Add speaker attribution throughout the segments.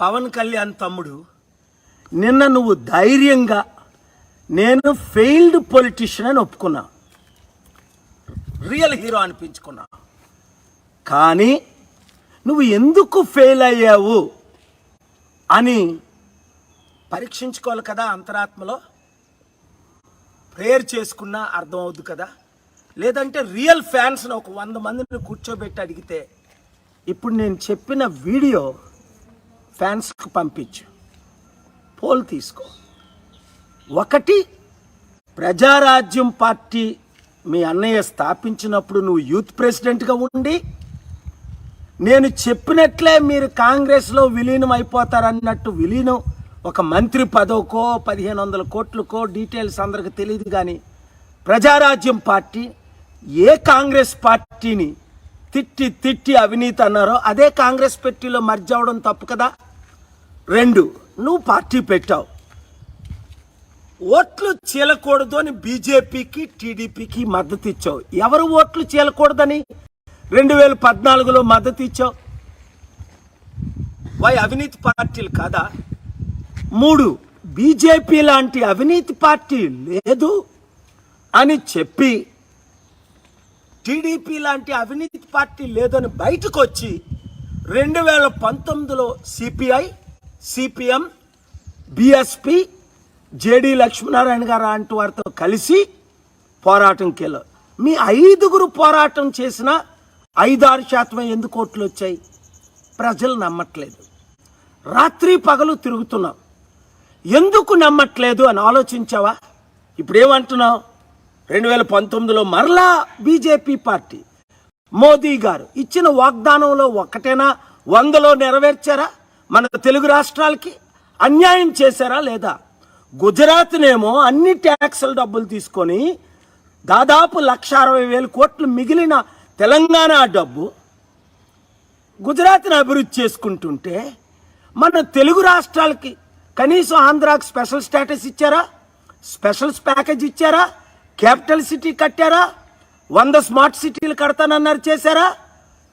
Speaker 1: పవన్ కళ్యాణ్ తమ్ముడు నిన్న నువ్వు ధైర్యంగా నేను ఫెయిల్డ్ పొలిటీషియన్ అని ఒప్పుకున్నా. రియల్ హీరో అనిపించుకున్నా. కానీ నువ్వు ఎందుకు ఫెయిల్ అయ్యావు అని పరీక్షించుకోవాలి కదా అంతరాత్మలో? ప్రేయర్ చేసుకున్నా అర్థమవుద్దు కదా? లేదంటే రియల్ ఫ్యాన్స్ని ఒక వంద మందిని కూర్చోబెట్టి అడిగితే ఇప్పుడు నేను చెప్పిన వీడియో ఫ్యాన్స్కి పంపించు. పోల్ తీసుకో. ఒకటి ప్రజారాజ్యం పార్టీ మీ అన్నయ్య స్థాపించినప్పుడు నువ్వు యూత్ ప్రెసిడెంట్గా ఉండి నేను చెప్పినట్లే మీరు కాంగ్రెస్లో విలీనం అయిపోతారన్నట్టు విలీనం. ఒక మంత్రి పదవుకో పదిహేను వందల కోట్లకో డీటెయిల్స్ అందరికి తెలియదు కానీ ప్రజారాజ్యం పార్టీ ఏ కాంగ్రెస్ పార్టీని తిట్టి తిట్టి అవినీతి అన్నారో అదే కాంగ్రెస్ పార్టీలో మర్జ్ అవడం తప్పు కదా? రెండు నువ్వు పార్టీ పెట్టావు. ఓట్లు చీలకూడదు అని బీజేపీకి టీడీపీకి మద్దతు ఇచ్చావు. ఎవరు ఓట్లు చీలకూడదని? రెండు వేల పద్నాలుగులో మద్దతు ఇచ్చావు. వై అవినీతి పార్టీలు కాదా? మూడు బీజేపీ లాంటి అవినీతి పార్టీ లేదు అని చెప్పి టీడీపీ లాంటి అవినీతి పార్టీ లేదని బయటకు వచ్చి రెండు వేల పంతొమ్మిదిలో CPI CPM BSP JD Lakshminarayana గారు లాంటి వారితో కలిసి పోరాటంకి వెళ్ళారు మీ ఐదుగురు పోరాటం చేసిన ఐదారు శాతమే ఎందుకు ఓట్లు వచ్చాయి? ప్రజలు నమ్మట్లేదు. రాత్రి పగలు తిరుగుతున్నాం. ఎందుకు నమ్మట్లేదు అని ఆలోచించావా? ఇప్పుడేమంటున్నావు? రెండు వేల పంతొమ్మిదిలో మరలా బీజేపీ పార్టీ మోదీ గారు ఇచ్చిన వాగ్దానంలో ఒక్కటేనా వందలో నెరవేర్చారా? మన తెలుగు రాష్ట్రాలకి అన్యాయం చేశారా లేదా? గుజరాత్నేమో అన్ని ట్యాక్సుల డబ్బులు తీసుకొని దాదాపు లక్ష అరవై వేల కోట్లు మిగిలిన తెలంగాణ డబ్బు గుజరాత్ని అభివృద్ధి చేసుకుంటుంటే మన తెలుగు రాష్ట్రాలకి కనీసం ఆంధ్రాకి స్పెషల్ స్టేటస్ ఇచ్చారా? స్పెషల్స్ ప్యాకేజ్ ఇచ్చారా? క్యాపిటల్ సిటీ కట్టారా? వంద స్మార్ట్ సిటీలు కడతానన్నారు చేశారా?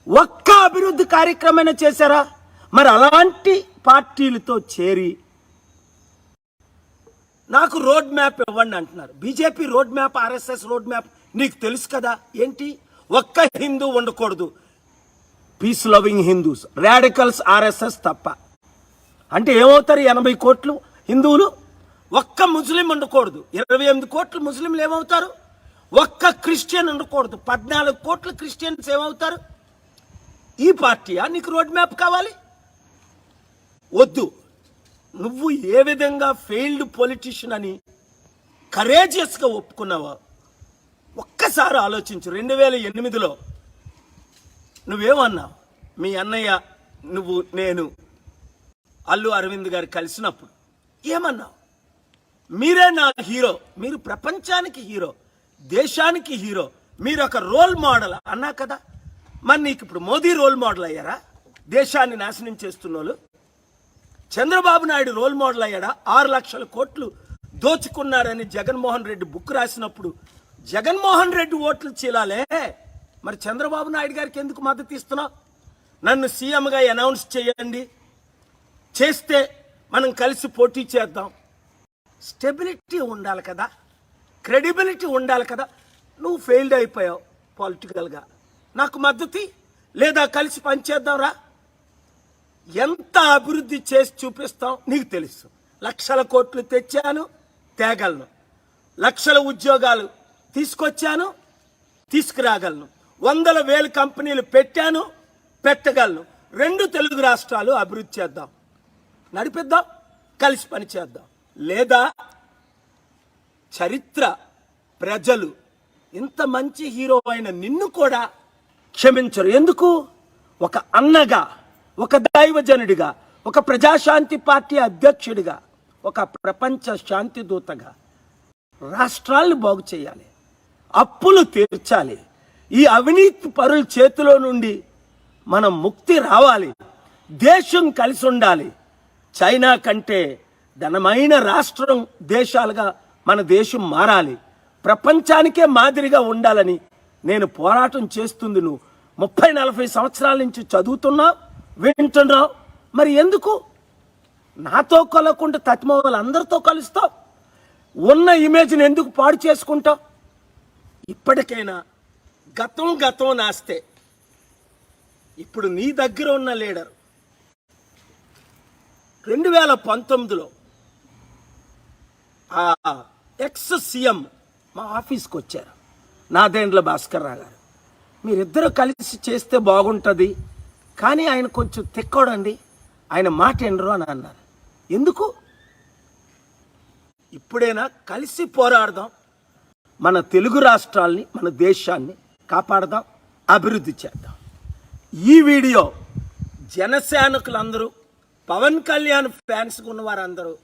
Speaker 1: ఒక్క అభివృద్ధి కార్యక్రమైనా చేశారా? మరి అలాంటి పార్టీలతో చేరి నాకు రోడ్ మ్యాప్ ఇవ్వండి అంటున్నారు. BJP road map RSS road map నీకు తెలుసు కదా? ఏంటి? ఒక్క హిందూ ఉండకూడదు. Peace loving Hindus radicals RSS తప్ప. అంటే ఏమవుతారు ఎనభై కోట్లు హిందువులు? ఒక్క ముస్లిం ఉండకూడదు. ఇరవై ఎనిమిది కోట్లు ముస్లింలు ఏమవుతారు? ఒక్క క్రిస్టియన్ ఉండకూడదు. పద్నాలుగు కోట్ల క్రిస్టియన్స్ ఏమవుతారు? ఈ పార్టీయా నీకు రోడ్ మ్యాప్ కావాలి? వద్దు. నువ్వు ఏ విధంగా ఫెయిల్డ్ పొలిటీషియన్ అని కరేజియస్గా ఒప్పుకున్నావా ఒక్కసారి ఆలోచించు. రెండు వేల ఎనిమిదిలో నువ్వేమన్నావు మీ అన్నయ్య నువ్వు నేను అల్లు అరవింద్ గారు కలిసినప్పుడు ఏమన్నావు? మీరే నా హీరో. మీరు ప్రపంచానికి హీరో. దేశానికి హీరో. మీరు ఒక రోల్ మోడల్ అన్నా కదా? మరి నీకు ఇప్పుడు మోదీ రోల్ మోడల్ అయ్యారా? దేశాన్ని నాశనం చేస్తున్నోళ్ళు. చంద్రబాబు నాయుడు రోల్ మోడల్ అయ్యాడా? ఆరు లక్షల కోట్లు దోచుకున్నారని జగన్మోహన్ రెడ్డి బుక్ రాసినప్పుడు. జగన్మోహన్ రెడ్డి ఓట్లు చీలాలే. మరి చంద్రబాబు నాయుడు గారికి ఎందుకు మద్దతు ఇస్తున్నావు? నన్ను సీఎంగా అనౌన్స్ చేయండి. చేస్తే మనం కలిసి పోటీ చేద్దాం. స్టెబిలిటీ ఉండాలి కదా. క్రెడిబిలిటీ ఉండాలి కదా. నువ్వు ఫెయిల్డ్ అయిపోయావు పొలిటికల్గా. నాకు మద్దతి లేదా కలిసి పనిచేద్దాంరా ఎంత అభివృద్ధి చేసి చూపిస్తాం నీకు తెలుసు. లక్షల కోట్లు తెచ్చాను తేగలను. లక్షల ఉద్యోగాలు తీసుకొచ్చాను తీసుకురాగలను. వందల వేల కంపెనీలు పెట్టాను పెట్టగలను. రెండు తెలుగు రాష్ట్రాలు అభివృద్ధి చేద్దాం. నడిపిద్దాం కలిసి పనిచేద్దాం లేదా చరిత్ర ప్రజలు ఇంత మంచి హీరో అయిన నిన్ను కూడా క్షమించరు. ఎందుకు? ఒక అన్నగా ఒక దైవజనుడిగా ఒక ప్రజాశాంతి పార్టీ అధ్యక్షుడిగా ఒక ప్రపంచ శాంతి దూతగా రాష్ట్రాలను బాగు చేయాలి అప్పులు తీర్చాలి. ఈ అవినీతి పరుల చేతిలో నుండి మనం ముక్తి రావాలి దేశం కలిసి ఉండాలి. చైనా కంటే ధనమైన రాష్ట్రం దేశాలుగా మన దేశం మారాలి. ప్రపంచానికే మాదిరిగా ఉండాలని నేను పోరాటం చేస్తుంది నువ్వు ముప్పై నలభై సంవత్సరాల నుంచి చదువుతున్నావు వింటున్నావు మరి ఎందుకు? నాతో కొలకుండా తత్మవాళ్ళు అందరితో కలుస్తావు ఉన్న ఇమేజ్ని ఎందుకు పాడు చేసుకుంటావు ఇప్పటికైనా గతం గతం నాస్తే. ఇప్పుడు నీ దగ్గర ఉన్న లీడర్. రెండు వేల పంతొమ్మిదిలో ఎక్స్ సీఎం మా ఆఫీస్కి వచ్చారు. నాదేండ్ల భాస్కర్ రావు గారు. మీరిద్దరూ కలిసి చేస్తే బాగుంటుంది కానీ ఆయన కొంచెం తిక్కోడండి. ఆయన మాట ఎండరు అని అన్నారు. ఎందుకు? ఇప్పుడైనా కలిసి పోరాడదాం మన తెలుగు రాష్ట్రాల్ని మన దేశాన్ని కాపాడదాం అభివృద్ధి చేద్దాం. ఈ వీడియో జనసేనకులందరూ పవన్ కళ్యాణ్ ఫ్యాన్స్ ఉన్న వారందరూ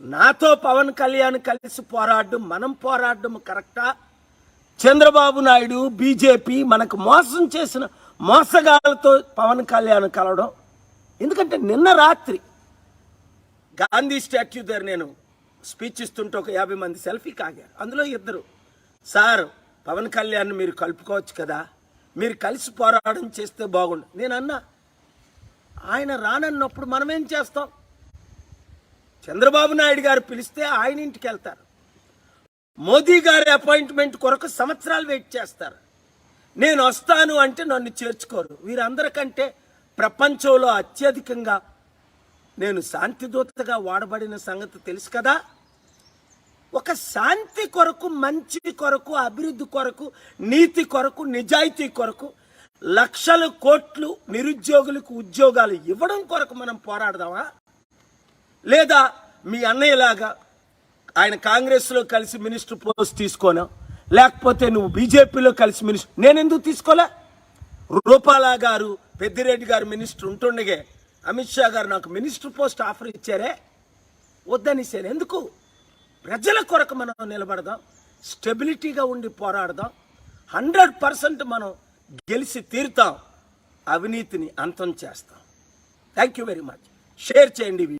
Speaker 1: నాతో పవన్ కళ్యాణ్ కలిసి పోరాడడం మనం పోరాడడం కరెక్టా? చంద్రబాబు నాయుడు బీజేపీ మనకు మోసం చేసిన మోసగాళ్ళతో పవన్ కళ్యాణ్ కలవడం. ఎందుకంటే నిన్న రాత్రి గాంధీ స్టాట్యూ దగ్గర నేను స్పీచ్ ఇస్తుంటే ఒక యాభై మంది సెల్ఫీ కాగారు. అందులో ఇద్దరు సార్ పవన్ కళ్యాణ్ మీరు కలుపుకోవచ్చు కదా? మీరు కలిసి పోరాటం చేస్తే బాగుండు. నేను అన్నా ఆయన రానన్నప్పుడు మనం ఏం చేస్తాం? చంద్రబాబు నాయుడు గారు పిలిస్తే ఆయన ఇంటికి వెళ్తారు. మోదీ గారి అపాయింట్మెంట్ కొరకు సంవత్సరాలు వెయిట్ చేస్తారు. నేను వస్తాను అంటే నన్ను చేర్చుకోరు. వీరందరికంటే ప్రపంచంలో అత్యధికంగా నేను శాంతిదూతగా వాడబడిన సంగతి తెలుసు కదా? ఒక శాంతి కొరకు మంచి కొరకు అభివృద్ధి కొరకు నీతి కొరకు నిజాయితీ కొరకు లక్షల కోట్లు నిరుద్యోగులకు ఉద్యోగాలు ఇవ్వడం కొరకు మనం పోరాడదామా? లేదా మీ అన్నయ్యలాగా ఆయన కాంగ్రెస్లో కలిసి మినిస్టర్ పోస్ట్ తీసుకోనా? లేకపోతే నువ్వు బీజేపీలో కలిసి మినిస్టర్ నేను ఎందుకు తీసుకోలే? రూపాలా గారు పెద్దిరెడ్డి గారు మినిస్టర్ ఉంటుండగే. అమిత్ షా గారు నాకు మినిస్టర్ పోస్ట్ ఆఫర్ ఇచ్చారే? వద్దనిసాను ఎందుకు? ప్రజల కొరకు మనం నిలబడదాం. స్టెబిలిటీగా ఉండి పోరాడదాం. హండ్రెడ్ పర్సెంట్ మనం గెలిచి తీరుతాం. అవినీతిని అంతం చేస్తాం. Thank you very much share చేయండి